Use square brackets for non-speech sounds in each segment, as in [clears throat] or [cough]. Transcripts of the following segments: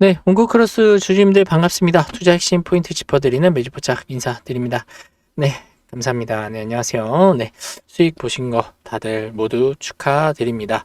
네, 온코크로스 주주님들 반갑습니다. 투자 핵심 포인트 짚어드리는 매주포착 인사드립니다. 네, 감사합니다. 네, 안녕하세요. 네, 수익 보신 거 다들 모두 축하드립니다.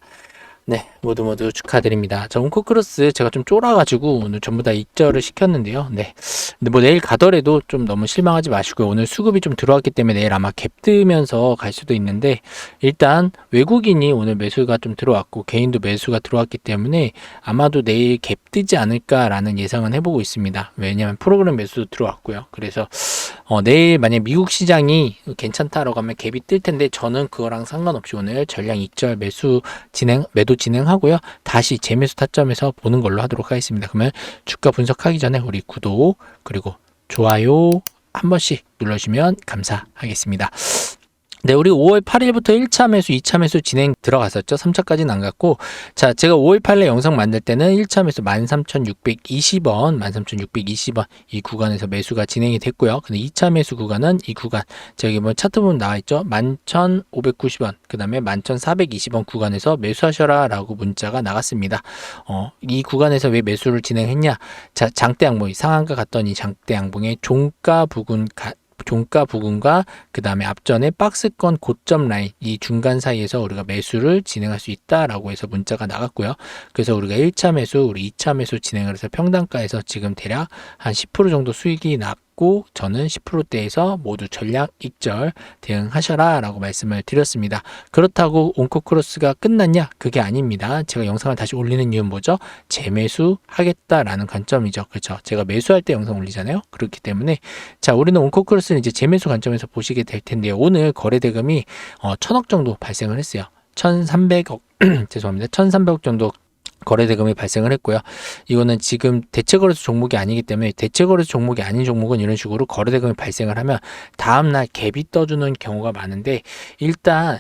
네, 모두 모두 축하드립니다. 자, 온코크로스 제가 좀 쫄아가지고 오늘 전부 다 입절을 시켰는데요. 네, 근데 뭐 내일 가더라도 좀 너무 실망하지 마시고요. 오늘 수급이 좀 들어왔기 때문에 내일 아마 갭 뜨면서 갈 수도 있는데 일단 외국인이 오늘 매수가 좀 들어왔고 개인도 매수가 들어왔기 때문에 아마도 내일 갭 뜨지 않을까라는 예상은 해보고 있습니다. 왜냐하면 프로그램 매수도 들어왔고요. 그래서 어, 내일 만약 미국 시장이 괜찮다라고 하면 갭이 뜰 텐데 저는 그거랑 상관없이 오늘 전량 익절 매수 진행 매도 진행하고요. 다시 재매수 타점에서 보는 걸로 하도록 하겠습니다. 그러면 주가 분석하기 전에 우리 구독 그리고 좋아요 한 번씩 눌러주시면 감사하겠습니다. 네, 우리 5월 8일부터 1차 매수, 2차 매수 진행 들어갔었죠. 3차까지는 안 갔고. 자, 제가 5월 8일에 영상 만들 때는 1차 매수 13,620원, 13,620원 이 구간에서 매수가 진행이 됐고요. 근데 2차 매수 구간은 이 구간, 저기 뭐 차트 보면 나와 있죠. 11,590원, 그 다음에 11,420원 구간에서 매수하셔라 라고 문자가 나갔습니다. 어, 이 구간에서 왜 매수를 진행했냐? 자, 장대 양봉, 상한가 갔더니 장대 양봉의 종가 부근 가, 종가 부근과 그 다음에 앞전에 박스권 고점 라인 이 중간 사이에서 우리가 매수를 진행할 수 있다라고 해서 문자가 나갔고요. 그래서 우리가 1차 매수, 우리 2차 매수 진행을 해서 평단가에서 지금 대략 한 10% 정도 수익이 났 고 저는 10%대에서 모두 전략 익절 대응하셔라 라고 말씀을 드렸습니다. 그렇다고 온코크로스가 끝났냐? 그게 아닙니다. 제가 영상을 다시 올리는 이유는 뭐죠? 재매수 하겠다라는 관점이죠. 그렇죠? 제가 매수할 때 영상 올리잖아요. 그렇기 때문에 자, 우리는 온코크로스는 이제 재매수 관점에서 보시게 될 텐데요. 오늘 거래 대금이 어, 천억 정도 발생을 했어요. 1,300억 [clears throat] 죄송합니다. 1,300억 정도 거래 대금이 발생을 했고요. 이거는 지금 대체거래소 종목이 아니기 때문에 대체거래소 종목이 아닌 종목은 이런 식으로 거래 대금이 발생을 하면 다음날 갭이 떠주는 경우가 많은데 일단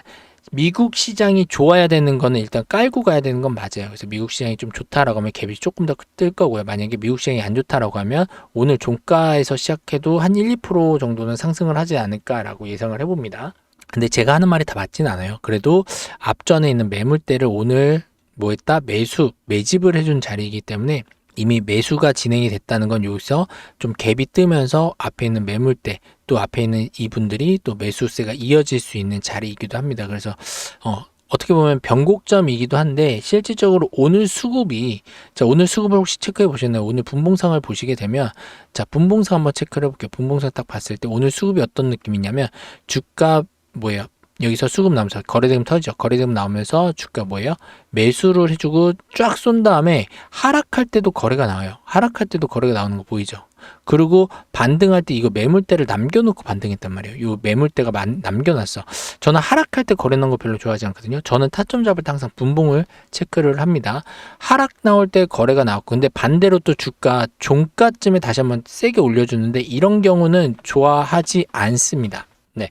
미국 시장이 좋아야 되는 거는 일단 깔고 가야 되는 건 맞아요. 그래서 미국 시장이 좀 좋다라고 하면 갭이 조금 더 뜰 거고요. 만약에 미국 시장이 안 좋다라고 하면 오늘 종가에서 시작해도 한 1, 2% 정도는 상승을 하지 않을까라고 예상을 해봅니다. 근데 제가 하는 말이 다 맞진 않아요. 그래도 앞전에 있는 매물대를 오늘 뭐 했다? 매수, 매집을 해준 자리이기 때문에 이미 매수가 진행이 됐다는 건 여기서 좀 갭이 뜨면서 앞에 있는 매물대 또 앞에 있는 이분들이 또 매수세가 이어질 수 있는 자리이기도 합니다. 그래서 어 어떻게 보면 변곡점이기도 한데 실질적으로 오늘 수급이 자 오늘 수급을 혹시 체크해 보셨나요? 오늘 분봉상을 보시게 되면 자 분봉상 한번 체크를 해볼게요. 분봉상 딱 봤을 때 오늘 수급이 어떤 느낌이냐면 주가 뭐예요? 여기서 수급 나오면서 거래대금 터지죠. 거래대금 나오면서 주가 뭐예요? 매수를 해주고 쫙 쏜 다음에 하락할 때도 거래가 나와요. 하락할 때도 거래가 나오는 거 보이죠? 그리고 반등할 때 이거 매물대를 남겨놓고 반등했단 말이에요. 이 매물대가 만, 남겨놨어. 저는 하락할 때 거래 넣는 거 별로 좋아하지 않거든요. 저는 타점 잡을 때 항상 분봉을 체크를 합니다. 하락 나올 때 거래가 나왔고, 근데 반대로 또 주가 종가쯤에 다시 한번 세게 올려주는데 이런 경우는 좋아하지 않습니다. 네.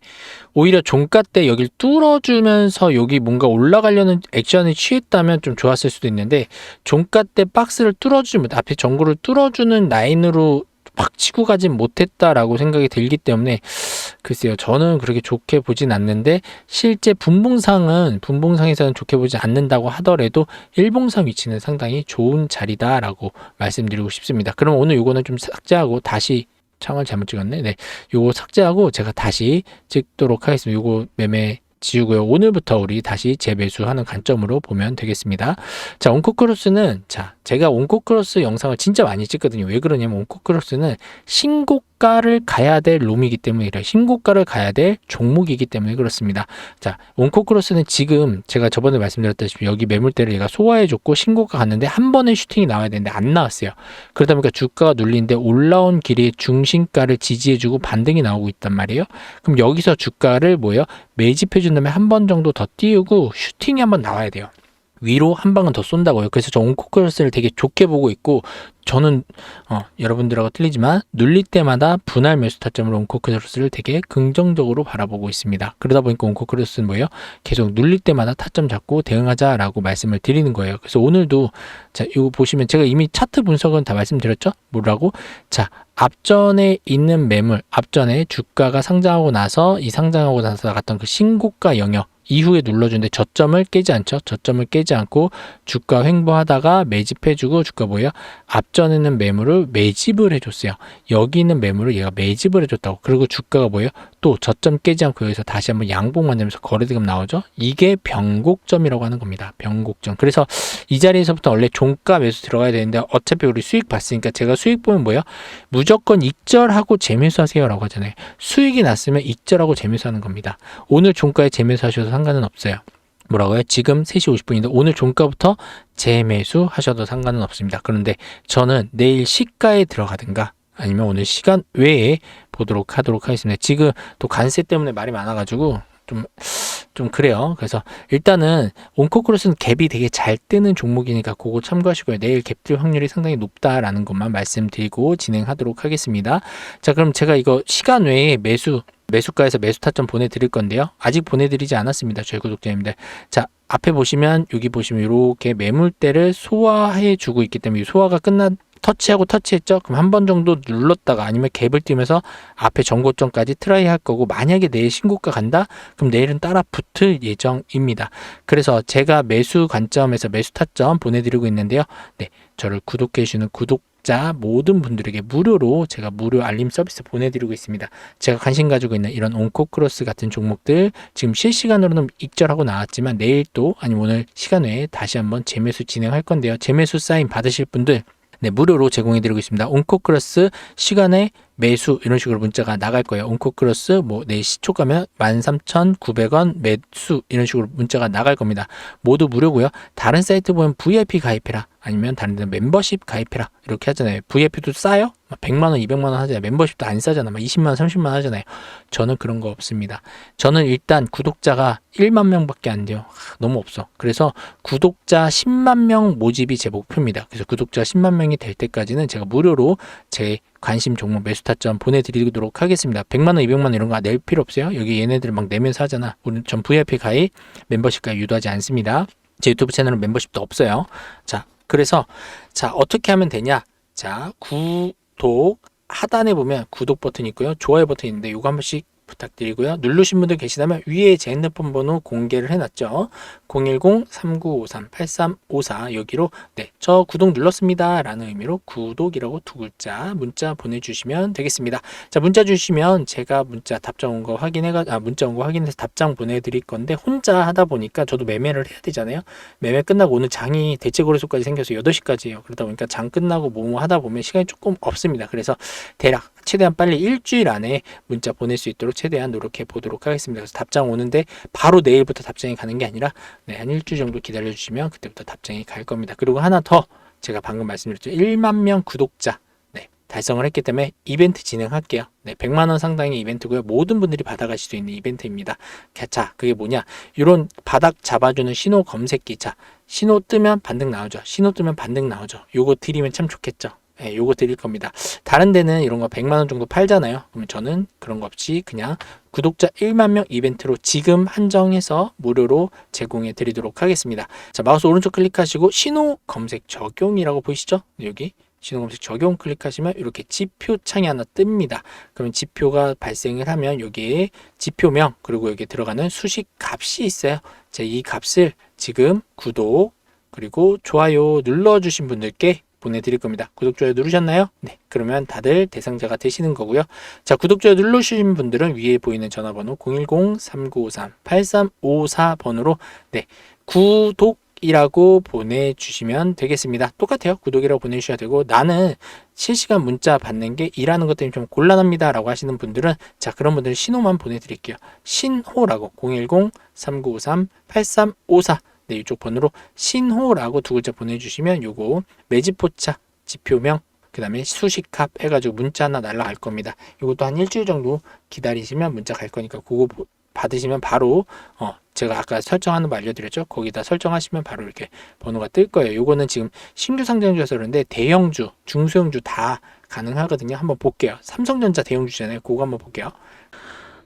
오히려 종가 때 여기를 뚫어주면서 여기 뭔가 올라가려는 액션을 취했다면 좀 좋았을 수도 있는데 종가 때 박스를 뚫어주지 못, 앞에 전구를 뚫어주는 라인으로 막 치고 가진 못했다라고 생각이 들기 때문에 글쎄요 저는 그렇게 좋게 보진 않는데 실제 분봉상은 분봉상에서는 좋게 보지 않는다고 하더라도 일봉상 위치는 상당히 좋은 자리다라고 말씀드리고 싶습니다. 그럼 오늘 요거는 좀 삭제하고 다시 창을 잘못 찍었네. 네. 요거 삭제하고 제가 다시 찍도록 하겠습니다. 요거 매매 지우고요. 오늘부터 우리 다시 재매수하는 관점으로 보면 되겠습니다. 자, 온코크로스는 자, 제가 온코크로스 영상을 진짜 많이 찍거든요. 왜 그러냐면 온코크로스는 신고가를 가야 될 롬이기 때문에 이래 신고가를 가야 될 종목이기 때문에 그렇습니다. 자, 온코크로스는 지금 제가 저번에 말씀드렸다시피 여기 매물대를 얘가 소화해 줬고 신고가 갔는데 한 번에 슈팅이 나와야 되는데 안 나왔어요. 그러다 보니까 주가가 눌리는데 올라온 길에 중심가를 지지해 주고 반등이 나오고 있단 말이에요. 그럼 여기서 주가를 뭐예요? 매집해 준 다음에 한 번 정도 더 띄우고 슈팅이 한번 나와야 돼요. 위로 한 방은 더 쏜다고요. 그래서 저 온코크로스를 되게 좋게 보고 있고 저는 어, 여러분들하고 틀리지만 눌릴 때마다 분할 매수 타점으로 온코크로스를 되게 긍정적으로 바라보고 있습니다. 그러다 보니까 온코크로스는 뭐예요? 계속 눌릴 때마다 타점 잡고 대응하자라고 말씀을 드리는 거예요. 그래서 오늘도 자 이거 보시면 제가 이미 차트 분석은 다 말씀드렸죠? 뭐라고? 자 앞전에 있는 매물, 앞전에 주가가 상장하고 나서 이 상장하고 나서 나갔던 그 신고가 영역 이후에 눌러주는데 저점을 깨지 않죠. 저점을 깨지 않고 주가 횡보하다가 매집해주고 주가 뭐예요? 앞전에는 매물을 매집을 해줬어요. 여기 있는 매물을 얘가 매집을 해줬다고. 그리고 주가가 뭐예요? 또 저점 깨지 않고 여기서 다시 한번 양봉 만들면서 거래대금 나오죠. 이게 변곡점이라고 하는 겁니다. 변곡점. 그래서 이 자리에서부터 원래 종가 매수 들어가야 되는데 어차피 우리 수익 봤으니까 제가 수익 보면 뭐예요? 무조건 익절하고 재매수 하세요라고 하잖아요. 수익이 났으면 익절하고 재매수 하는 겁니다. 오늘 종가에 재매수 하셔도 상관은 없어요. 뭐라고요? 지금 3시 50분인데 오늘 종가부터 재매수 하셔도 상관은 없습니다. 그런데 저는 내일 시가에 들어가든가 아니면 오늘 시간 외에 보도록 하도록 하겠습니다. 지금 또 관세 때문에 말이 많아가지고 좀, 좀 그래요. 그래서 일단은 온코크로스는 갭이 되게 잘 뜨는 종목이니까 그거 참고하시고요. 내일 갭뜰 확률이 상당히 높다라는 것만 말씀드리고 진행하도록 하겠습니다. 자, 그럼 제가 이거 시간 외에 매수, 매수가에서 매수 타점 보내드릴 건데요. 아직 보내드리지 않았습니다. 저희 구독자님들. 자, 앞에 보시면 여기 보시면 이렇게 매물대를 소화해 주고 있기 때문에 이 소화가 끝난 터치하고 터치했죠. 그럼 한 번 정도 눌렀다가 아니면 갭을 띄면서 앞에 정고점까지 트라이 할 거고 만약에 내일 신고가 간다? 그럼 내일은 따라 붙을 예정입니다. 그래서 제가 매수 관점에서 매수 타점 보내드리고 있는데요. 네, 저를 구독해 주시는 구독 자 모든 분들에게 무료로 제가 무료 알림 서비스 보내드리고 있습니다. 제가 관심 가지고 있는 이런 온코크로스 같은 종목들 지금 실시간으로는 익절하고 나왔지만 내일 또 아니면 오늘 시간 외에 다시 한번 재매수 진행할 건데요. 재매수 사인 받으실 분들 네, 무료로 제공해 드리고 있습니다. 온코크로스 시간에 매수 이런 식으로 문자가 나갈 거예요. 온코크로스 뭐내 시초 가면 13,900원 매수 이런 식으로 문자가 나갈 겁니다. 모두 무료고요. 다른 사이트 보면 VIP 가입해라 아니면 다른 데 멤버십 가입해라 이렇게 하잖아요. VIP도 싸요? 막 100만 원, 200만 원 하잖아요. 멤버십도 안 싸잖아. 막 20만 원, 30만 원 하잖아요. 저는 그런 거 없습니다. 저는 일단 구독자가 1만 명밖에 안 돼요. 하, 너무 없어. 그래서 구독자 10만 명 모집이 제 목표입니다. 그래서 구독자 10만 명이 될 때까지는 제가 무료로 제 관심 종목 매수 타점 보내드리도록 하겠습니다. 100만 원, 200만 원 이런 거 낼 필요 없어요. 여기 얘네들 막 내면서 하잖아. 우리 전 VIP 가입, 멤버십 가입 유도하지 않습니다. 제 유튜브 채널은 멤버십도 없어요. 자, 그래서 자 어떻게 하면 되냐? 자 구독 하단에 보면 구독 버튼이 있고요. 좋아요 버튼이 있는데 이거 한 번씩 부탁드리고요. 누르신 분들 계시다면 위에 제 핸드폰 번호 공개를 해놨죠. 010-3953-8354 여기로 네, 저 구독 눌렀습니다. 라는 의미로 구독이라고 두 글자 문자 보내주시면 되겠습니다. 자, 문자 주시면 제가 문자 답장 온 거 확인해가, 아, 문자 온 거 확인해서 답장 보내드릴 건데 혼자 하다 보니까 저도 매매를 해야 되잖아요. 매매 끝나고 오늘 장이 대체거래소까지 생겨서 8시까지예요. 그러다 보니까 장 끝나고 뭐 하다 보면 시간이 조금 없습니다. 그래서 대략 최대한 빨리 일주일 안에 문자 보낼 수 있도록 최대한 노력해 보도록 하겠습니다. 그래서 답장 오는데 바로 내일부터 답장이 가는 게 아니라 네, 한 일주일 정도 기다려 주시면 그때부터 답장이 갈 겁니다. 그리고 하나 더 제가 방금 말씀드렸죠. 1만 명 구독자 네, 달성을 했기 때문에 이벤트 진행할게요. 네, 100만 원 상당의 이벤트고요. 모든 분들이 받아가실 수 있는 이벤트입니다. 자, 그게 뭐냐? 이런 바닥 잡아주는 신호 검색기. 자, 신호 뜨면 반등 나오죠. 신호 뜨면 반등 나오죠. 요거 드리면 참 좋겠죠. 예, 요거 드릴 겁니다. 다른 데는 이런 거 100만 원 정도 팔잖아요. 그러면 저는 그런 거 없이 그냥 구독자 1만 명 이벤트로 지금 한정해서 무료로 제공해 드리도록 하겠습니다. 자, 마우스 오른쪽 클릭하시고 신호 검색 적용이라고 보이시죠? 여기 신호 검색 적용 클릭하시면 이렇게 지표 창이 하나 뜹니다. 그러면 지표가 발생을 하면 여기에 지표명 그리고 여기 들어가는 수식 값이 있어요. 자, 이 값을 지금 구독 그리고 좋아요 눌러주신 분들께 보내드릴 겁니다. 구독, 좋아요 누르셨나요? 네. 그러면 다들 대상자가 되시는 거고요. 자, 구독, 좋아요 누르신 분들은 위에 보이는 전화번호 010-3953-8354번으로 네. 구독 이라고 보내주시면 되겠습니다. 똑같아요. 구독이라고 보내주셔야 되고 나는 실시간 문자 받는 게 일하는 것 때문에 좀 곤란합니다. 라고 하시는 분들은 자 그런 분들 신호만 보내드릴게요. 신호라고 010-3953-8354 네, 이쪽 번호로 신호라고 두 글자 보내주시면 요거 매집포차 지표명 그 다음에 수식합 해가지고 문자 하나 날라갈 겁니다. 이것도 한 일주일 정도 기다리시면 문자 갈 거니까 그거 받으시면 바로 어 제가 아까 설정하는 거 알려드렸죠. 거기다 설정하시면 바로 이렇게 번호가 뜰 거예요. 요거는 지금 신규 상장주여서 그런데 대형주, 중소형주 다 가능하거든요. 한번 볼게요. 삼성전자 대형주잖아요. 그거 한번 볼게요.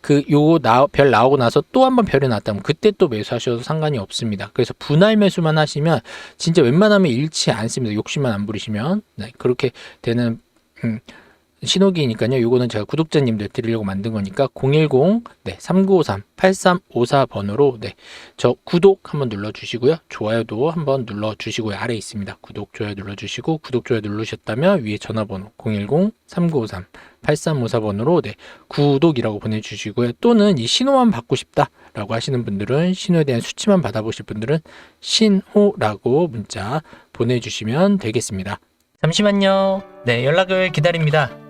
그 요거 나, 별 나오고 나서 또 한 번 별이 나왔다면 그때 또 매수하셔도 상관이 없습니다. 그래서 분할 매수만 하시면 진짜 웬만하면 잃지 않습니다. 욕심만 안 부리시면 네, 그렇게 되는 음, 신호기니까요. 요거는 제가 구독자님들 드리려고 만든 거니까 010 네, 3953 8354 번호로 네, 저 구독 한번 눌러 주시고요. 좋아요도 한번 눌러 주시고요. 아래 있습니다. 구독 좋아요 눌러 주시고 구독 좋아요 누르셨다면 위에 전화번호 010 3953 8354번으로 네, 구독이라고 보내주시고요. 또는 이 신호만 받고 싶다라고 하시는 분들은 신호에 대한 수치만 받아보실 분들은 신호라고 문자 보내주시면 되겠습니다. 잠시만요. 네, 연락을 기다립니다.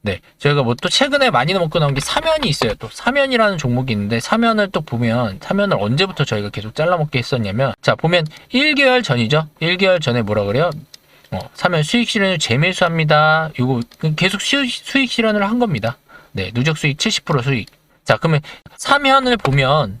네, 저희가 뭐 또 최근에 많이 먹고 나온 게 사면이 있어요. 또 사면이라는 종목이 있는데 사면을 또 보면 사면을 언제부터 저희가 계속 잘라먹게 했었냐면 자 보면 1개월 전이죠. 1개월 전에 뭐라 그래요? 어, 사면 수익 실현을 재매수합니다. 이거 계속 수, 수익 실현을 한 겁니다. 네, 누적 수익 70% 수익. 자, 그러면 사면을 보면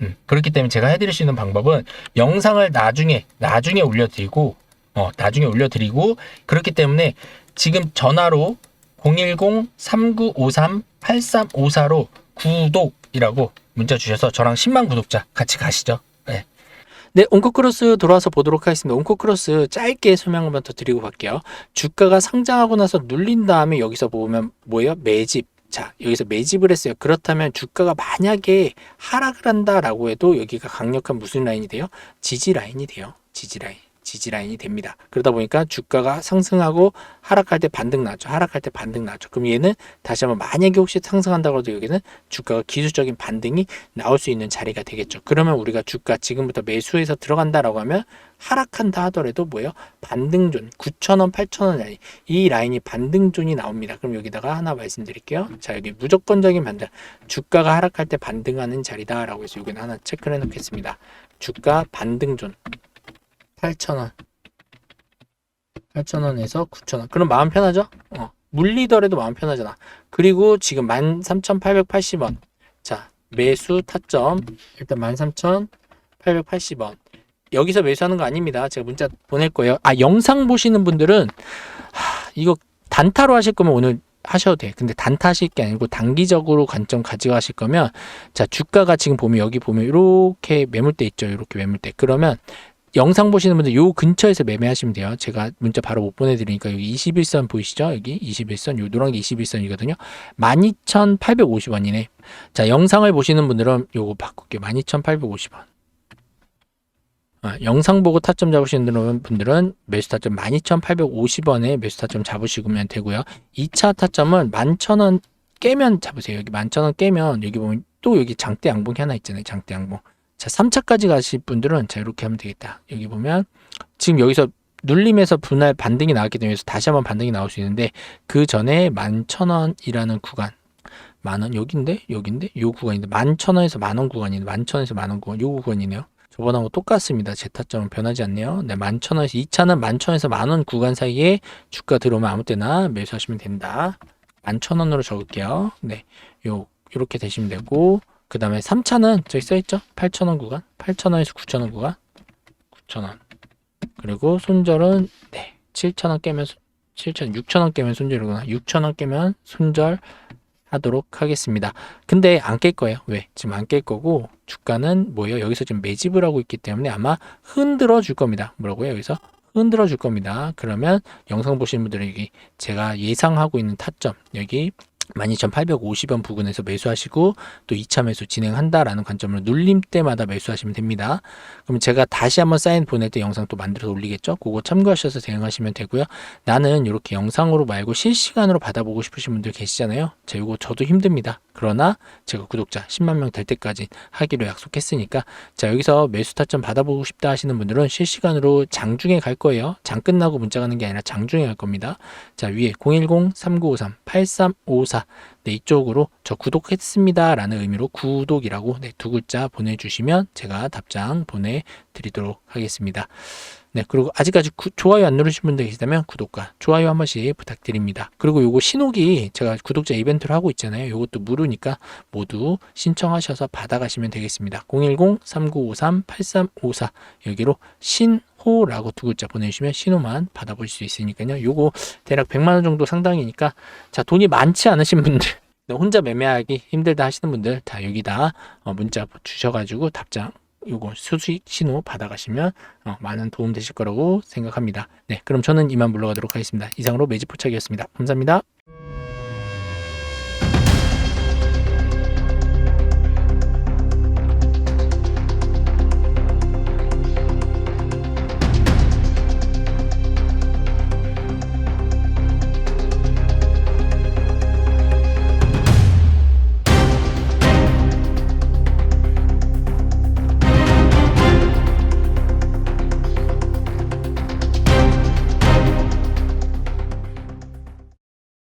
음, 그렇기 때문에 제가 해드릴 수 있는 방법은 영상을 나중에 나중에 올려드리고 어, 나중에 올려드리고 그렇기 때문에 지금 전화로 010-3953-8354로 구독이라고 문자 주셔서 저랑 10만 구독자 같이 가시죠. 네. 네, 온코크로스 돌아와서 보도록 하겠습니다. 온코크로스 짧게 설명 한번 더 드리고 갈게요. 주가가 상장하고 나서 눌린 다음에 여기서 보면 뭐예요? 매집. 자, 여기서 매집을 했어요. 그렇다면 주가가 만약에 하락을 한다라고 해도 여기가 강력한 무슨 라인이 돼요? 지지 라인이 돼요. 지지 라인. 지지 라인이 됩니다. 그러다 보니까 주가가 상승하고 하락할 때 반등 나죠. 하락할 때 반등 나죠. 그럼 얘는 다시 한번 만약에 혹시 상승한다고 해도 여기는 주가가 기술적인 반등이 나올 수 있는 자리가 되겠죠. 그러면 우리가 주가 지금부터 매수해서 들어간다라고 하면 하락한다 하더라도 뭐예요? 반등존 9,000원, 8,000원 라인 이 라인이 반등존이 나옵니다. 그럼 여기다가 하나 말씀드릴게요. 자 여기 무조건적인 반등 주가가 하락할 때 반등하는 자리다라고 해서 여기는 하나 체크를 해놓겠습니다. 주가 반등존 8,000원 8,000원에서 9,000원 그럼 마음 편하죠? 어. 물리더라도 마음 편하잖아. 그리고 지금 13,880원 자 매수 타점 일단 13,880원 여기서 매수하는 거 아닙니다. 제가 문자 보낼 거예요. 아 영상 보시는 분들은 하, 이거 단타로 하실 거면 오늘 하셔도 돼. 근데 단타 하실 게 아니고 단기적으로 관점 가지고 하실 거면 자 주가가 지금 보면 여기 보면 이렇게 매물대 있죠. 이렇게 매물대. 그러면 영상 보시는 분들 요 근처에서 매매하시면 돼요. 제가 문자 바로 못 보내드리니까 여기 21선 보이시죠? 여기 21선, 요 노란 게 21선이거든요. 12,850원이네. 자, 영상을 보시는 분들은 요거 바꿀게요. 12,850원. 아, 영상 보고 타점 잡으시는 분들은 매수 타점 12,850원에 매수 타점 잡으시면 되고요. 2차 타점은 11,000원 깨면 잡으세요. 여기 11,000원 깨면 여기 보면 또 여기 장대 양봉이 하나 있잖아요. 장대 양봉. 자, 3차까지 가실 분들은 자, 이렇게 하면 되겠다. 여기 보면 지금 여기서 눌림에서 분할 반등이 나왔기 때문에 다시 한번 반등이 나올 수 있는데 그 전에 11,000원이라는 구간 만원 여기인데 여기인데 요 구간인데 11,000원에서 만원 구간이네 11,000원에서 만원 구간 요 구간이네요. 저번하고 똑같습니다. 제 타점은 변하지 않네요. 네, 11,000원에서 2차는 11,000원에서 만원 구간 사이에 주가 들어오면 아무 때나 매수하시면 된다. 11,000원으로 적을게요. 네. 요 이렇게 되시면 되고 그 다음에 3차는 저기 써있죠? 8,000원 구간 8,000원에서 9,000원 구간 9,000원 그리고 손절은 네 7,000원 깨면 7,000원 6,000원 깨면 손절이구나 6,000원 깨면 손절 하도록 하겠습니다. 근데 안 깰 거예요. 왜? 지금 안 깰 거고 주가는 뭐예요? 여기서 지금 매집을 하고 있기 때문에 아마 흔들어 줄 겁니다. 뭐라고요? 여기서 흔들어 줄 겁니다. 그러면 영상 분들은 여기 제가 예상하고 있는 타점 여기 12,850원 부근에서 매수하시고 또 2차 매수 진행한다라는 관점으로 눌림 때마다 매수하시면 됩니다. 그럼 제가 다시 한번 사인 보낼 때 영상 또 만들어서 올리겠죠? 그거 참고하셔서 대응하시면 되고요. 나는 이렇게 영상으로 말고 실시간으로 받아보고 싶으신 분들 계시잖아요. 자, 이거 저도 힘듭니다. 그러나 제가 구독자 10만 명 될 때까지 하기로 약속했으니까 자, 여기서 매수 타점 받아보고 싶다 하시는 분들은 실시간으로 장중에 갈 거예요. 장 끝나고 문자 가는 게 아니라 장중에 갈 겁니다. 자, 위에 010-3953-8354 네, 이쪽으로 저 구독했습니다. 라는 의미로 구독이라고 네, 두 글자 보내주시면 제가 답장 보내드리도록 하겠습니다. 네, 그리고 아직까지 구, 좋아요 안 누르신 분들 계시다면 구독과 좋아요 한 번씩 부탁드립니다. 그리고 요거 신호기 제가 구독자 이벤트를 하고 있잖아요. 요것도 무료니까 모두 신청하셔서 받아가시면 되겠습니다. 010-3953-8354 여기로 신 호라고 두 글자 보내주시면 신호만 받아볼 수 있으니까요. 요거 대략 100만 원 정도 상당이니까 자 돈이 많지 않으신 분들 네, [laughs] 혼자 매매하기 힘들다 하시는 분들 다 여기다 어, 문자 주셔가지고 답장 요거 수수익 신호 받아가시면 어, 많은 도움 되실 거라고 생각합니다. 네, 그럼 저는 이만 물러가도록 하겠습니다. 이상으로 매직 포착이었습니다. 감사합니다.